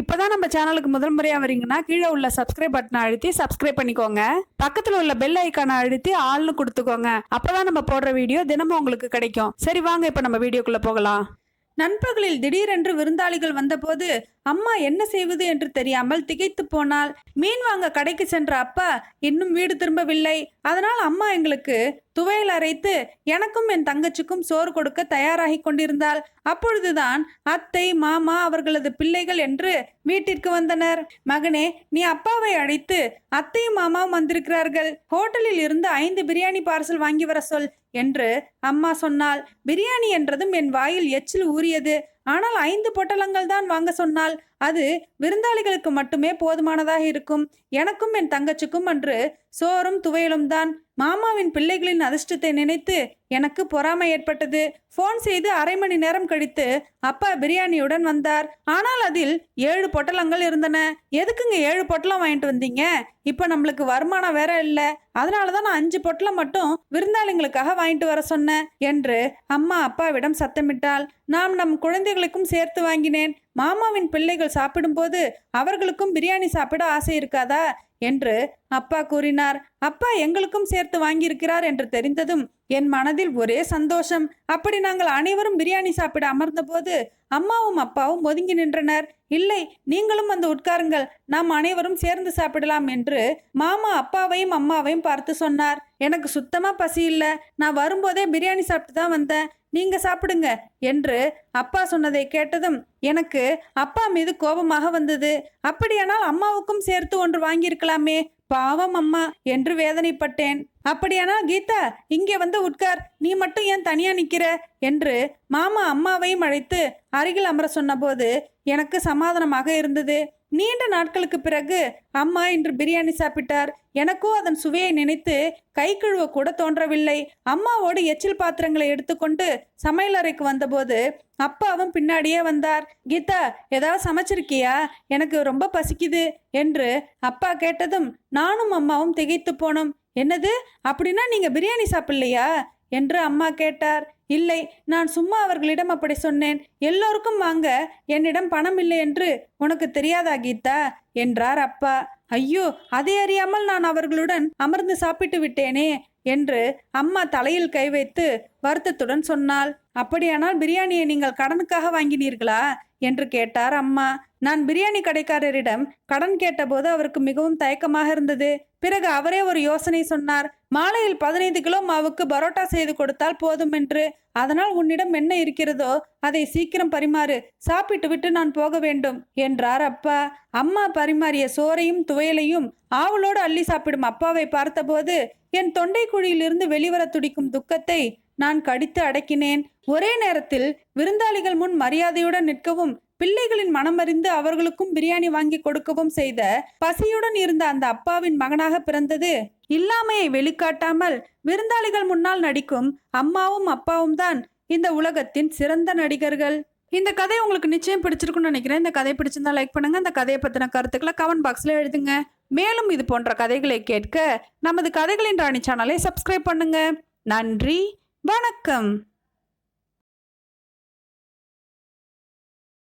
இப்போதான் நம்ம சேனலுக்கு முதல் முறையாக வரீங்கன்னா கீழே உள்ள சப்ஸ்கிரைப் பட்டனை அழுத்தி சப்ஸ்கிரைப் பண்ணிக்கோங்க. பக்கத்தில் உள்ள பெல் ஐக்கானை அழுத்தி ஆள்னு கொடுத்துக்கோங்க. அப்போதான் நம்ம போடுற வீடியோ தினமும் உங்களுக்கு கிடைக்கும். சரி வாங்க இப்போ நம்ம வீடியோக்குள்ளே போகலாம். நண்பகலில் திடீரென்று விருந்தாளிகள் வந்தபோது அம்மா என்ன செய்வது? என்று தெரியாமல் திகைத்து போனால் மீன் வாங்க கடைக்கு சென்ற அப்பா இன்னும் வீடு திரும்பவில்லை. அதனால் அம்மா எங்களுக்கு துவையல் அரைத்து எனக்கும் என் தங்கச்சிக்கும் சோறு கொடுக்க தயாராகி கொண்டிருந்தாள். அப்பொழுதுதான் அத்தை மாமா அவர்களது பிள்ளைகள் என்று வீட்டிற்கு வந்தனர். மகனே நீ அப்பாவை அழைத்து அத்தையும் மாமாவும் வந்திருக்கிறார்கள். ஹோட்டலில் இருந்து ஐந்து பிரியாணி பார்சல் வாங்கி வர சொல் என்று அம்மா சொன்னாள். பிரியாணி என்றதும் என் வாயில் எச்சில் ஊறியது. ஆனால் ஐந்து பொட்டலங்கள் தான் வாங்க சொன்னால் அது விருந்தாளிகளுக்கு மட்டுமே போதுமானதாக இருக்கும். எனக்கும் என் தங்கச்சிக்கும் அன்று சோறும் துவையலும் தான். மாமாவின் பிள்ளைகளின் அதிர்ஷ்டத்தை நினைத்து எனக்கு பொறாமை ஏற்பட்டது. ஃபோன் செய்து அரை மணி நேரம் கழித்து அப்பா பிரியாணியுடன் வந்தார். ஆனால் அதில் ஏழு பொட்டலங்கள் இருந்தன. எதுக்குங்க ஏழு பொட்டலம் வாங்கிட்டு வந்தீங்க? இப்போ நம்மளுக்கு வருமானம் வேற இல்லை. அதனால தான் நான் அஞ்சு பொட்டலம் மட்டும் விருந்தாளிங்களுக்காக வாங்கிட்டு வர சொன்னேன் என்று அம்மா அப்பாவிடம் சத்தமிட்டாள். நாம் நம் குழந்தை குழந்தைகளுக்கும் சேர்த்து வாங்கினேன். மாமாவின் பிள்ளைகள் சாப்பிடும்போது அவர்களுக்கும் பிரியாணி சாப்பிட ஆசை இருக்காதா? என்று அப்பா கூறினார். அப்பா எங்களுக்கும் சேர்த்து வாங்கியிருக்கிறார் என்று தெரிந்ததும் என் மனதில் ஒரே சந்தோஷம். அப்படி நாங்கள் அனைவரும் பிரியாணி சாப்பிட அமர்ந்தபோது அம்மாவும் அப்பாவும் ஒதுங்கி நின்றனர். இல்லை நீங்களும் வந்து உட்காருங்கள். நாம் அனைவரும் சேர்ந்து சாப்பிடலாம் என்று மாமா அப்பாவையும் அம்மாவையும் பார்த்து சொன்னார். எனக்கு சுத்தமா பசி இல்லை. நான் வரும்போதே பிரியாணி சாப்பிட்டு தான் வந்தேன். நீங்க சாப்பிடுங்க என்று அப்பா சொன்னதை கேட்டதும் எனக்கு அப்பா மீது கோபமாக வந்தது. அப்படியானால் அம்மாவுக்கும் சேர்த்து ஒன்று வாங்கியிருக்கலாமே. பாவம் அம்மா என்று வேதனைப்பட்டேன். அப்படியானா கீதா இங்கே வந்து உட்கார். நீ மட்டும் ஏன் தனியா நிக்கிற? என்று மாமா அம்மாவையும் அழைத்து அருகில் அமர சொன்னபோது எனக்கு சமாதானமாக இருந்தது. நீண்ட நாட்களுக்கு பிறகு அம்மா இன்று பிரியாணி சாப்பிட்டார். எனக்கோ அதன் சுவையை நினைத்து கை கழுவ கூட தோன்றவில்லை. அம்மாவோடு எச்சில் பாத்திரங்களை எடுத்துக்கொண்டு சமையலறைக்கு வந்தபோது அப்பாவும் பின்னாடியே வந்தார். கீதா ஏதாவது சமைச்சிருக்கியா? எனக்கு ரொம்ப பசிக்குது என்று அப்பா கேட்டதும் நானும் அம்மாவும் திகைத்து போனோம். என்னது? அப்படின்னா நீங்க பிரியாணி சாப்பிடலையா? என்று அம்மா கேட்டார். இல்லை நான் சும்மா அவர்களிடம் அப்படி சொன்னேன். எல்லோருக்கும் வாங்க என்னிடம் பணம் இல்லை என்று உனக்கு தெரியாதா கீதா? என்றார் அப்பா. ஐயோ அதை அறியாமல் நான் அவர்களுடன் அமர்ந்து சாப்பிட்டு விட்டேனே என்று அம்மா தலையில் கை வைத்து வருத்தத்துடன் சொன்னாள். அப்படியானால் பிரியாணியை நீங்கள் கடனுக்காக வாங்கினீர்களா? என்று கேட்டார் அம்மா. நான் பிரியாணி கடைக்காரரிடம் கடன் கேட்டபோது அவருக்கு மிகவும் தயக்கமாக இருந்தது. பிறகு அவரே ஒரு யோசனை சொன்னார். மாலையில் பதினைந்து கிலோ மாவுக்கு பரோட்டா செய்து கொடுத்தால் போதும் என்று. அதனால் உன்னிடம் என்ன இருக்கிறதோ அதை சீக்கிரம் பரிமாறு. சாப்பிட்டு விட்டு நான் போக வேண்டும் என்றார் அப்பா. அம்மா பரிமாறிய சோறையும் துவையலையும் ஆவலோடு அள்ளி சாப்பிடும் அப்பாவை பார்த்தபோது என் தொண்டை குழியிலிருந்து வெளிவர துடிக்கும் துக்கத்தை நான் கடித்து அடக்கினேன். ஒரே நேரத்தில் விருந்தாளிகள் முன் மரியாதையுடன் நிற்கவும் பிள்ளைகளின் மனமறிந்து அவர்களுக்கும் பிரியாணி வாங்கி கொடுக்கவும் செய்த பசியுடன் இருந்த அந்த அப்பாவின் மகனாக பிறந்தது. இல்லாமையை வெளிக்காட்டாமல் விருந்தாளிகள் முன்னால் நடிக்கும் அம்மாவும் அப்பாவும் தான் இந்த உலகத்தின் சிறந்த நடிகர்கள். இந்த கதை உங்களுக்கு நிச்சயம் பிடிச்சிருக்கும்னு நினைக்கிறேன். இந்த கதை பிடிச்சிருந்தா லைக் பண்ணுங்க. இந்த கதையை பத்தின கருத்துக்களை கமெண்ட் பாக்ஸ்ல எழுதுங்க. மேலும் இது போன்ற கதைகளை கேட்க நமது கதைகளின் ராணி சேனலை சப்ஸ்கிரைப் பண்ணுங்க. நன்றி. வணக்கம்.